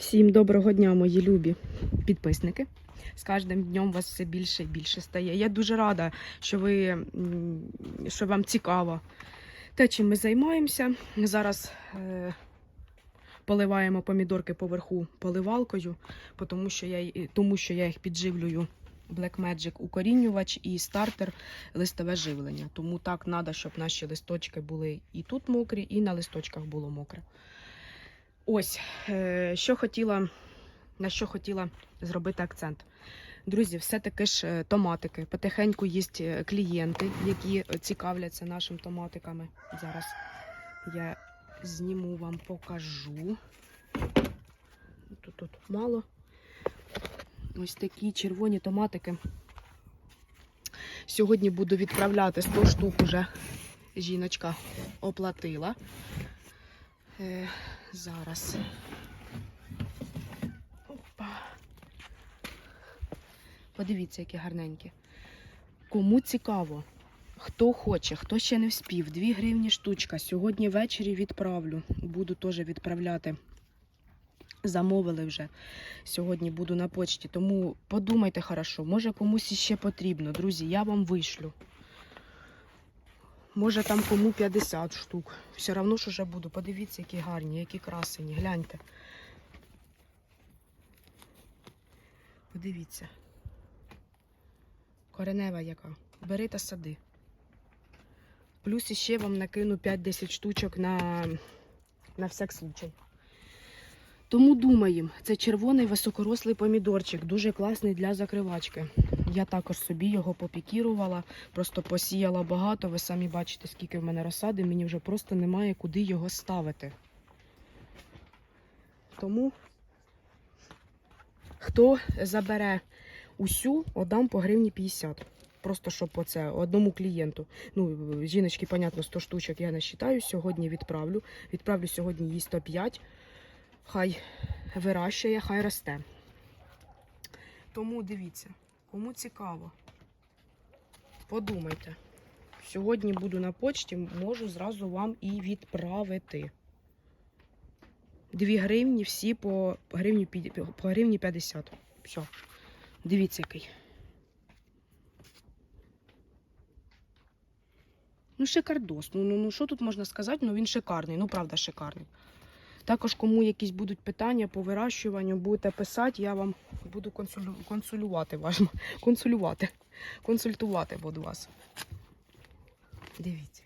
Всім доброго дня, мої любі підписники. З кожним днем вас все більше і більше стає. Я дуже рада, що ви що вам цікаво те, чим ми займаємося. Зараз е, поливаємо помідорки поверху поливалкою, тому що я, тому що я їх підживлюю. Black Magic укорінювач і стартер листове живлення. Тому так треба, щоб наші листочки були і тут мокрі, і на листочках було мокре. Ось, е, що хотіла, на що хотіла зробити акцент. Друзі, все-таки ж е, томатики. Потихеньку є е, клієнти, які цікавляться нашими томатиками. Зараз я зніму вам покажу. Тут, тут мало. Ось такі червоні томатики. Сьогодні буду відправляти 100 штук уже. Жіночка оплатила. Е, зараз. Опа. Подивіться, які гарненькі. Кому цікаво, хто хоче, хто ще не вспів, 2 гривні штучка. Сьогодні ввечері відправлю. Буду теж відправляти. Замовили вже. Сьогодні буду на почті. Тому подумайте хорошо, може комусь іще потрібно. Друзі, я вам вишлю. Може там кому 50 штук. Все одно ж вже буду. Подивіться, які гарні, які красені. Гляньте. Подивіться. Коренева яка. Бери та сади. Плюс іще вам накину 5-10 штучок на, на всяк случай. Тому думаємо, це червоний високорослий помідорчик, дуже класний для закривачки. Я також собі його попікірувала, просто посіяла багато. Ви самі бачите, скільки в мене розсади, мені вже просто немає куди його ставити. Тому, хто забере усю, отдам по гривні 50. Просто щоб оце одному клієнту. Ну, жіночки, понятно, 100 штучок я вважаю. Сьогодні відправлю. Відправлю сьогодні їй 105. Хай вирощує, хай росте. Тому дивіться, кому цікаво, подумайте. Сьогодні буду на почті, можу зразу вам і відправити. Дві гривні, всі по гривні, по гривні 50. Все. Дивіться, який. Ну, шикардос. Ну, ну, ну що тут можна сказати? Ну він шикарний, ну правда шикарний. Також, кому якісь будуть питання по вирощуванню, будете писати, я вам буду консулю... консулювати важливо. Консулювати. Консультувати буду вас. Дивіться.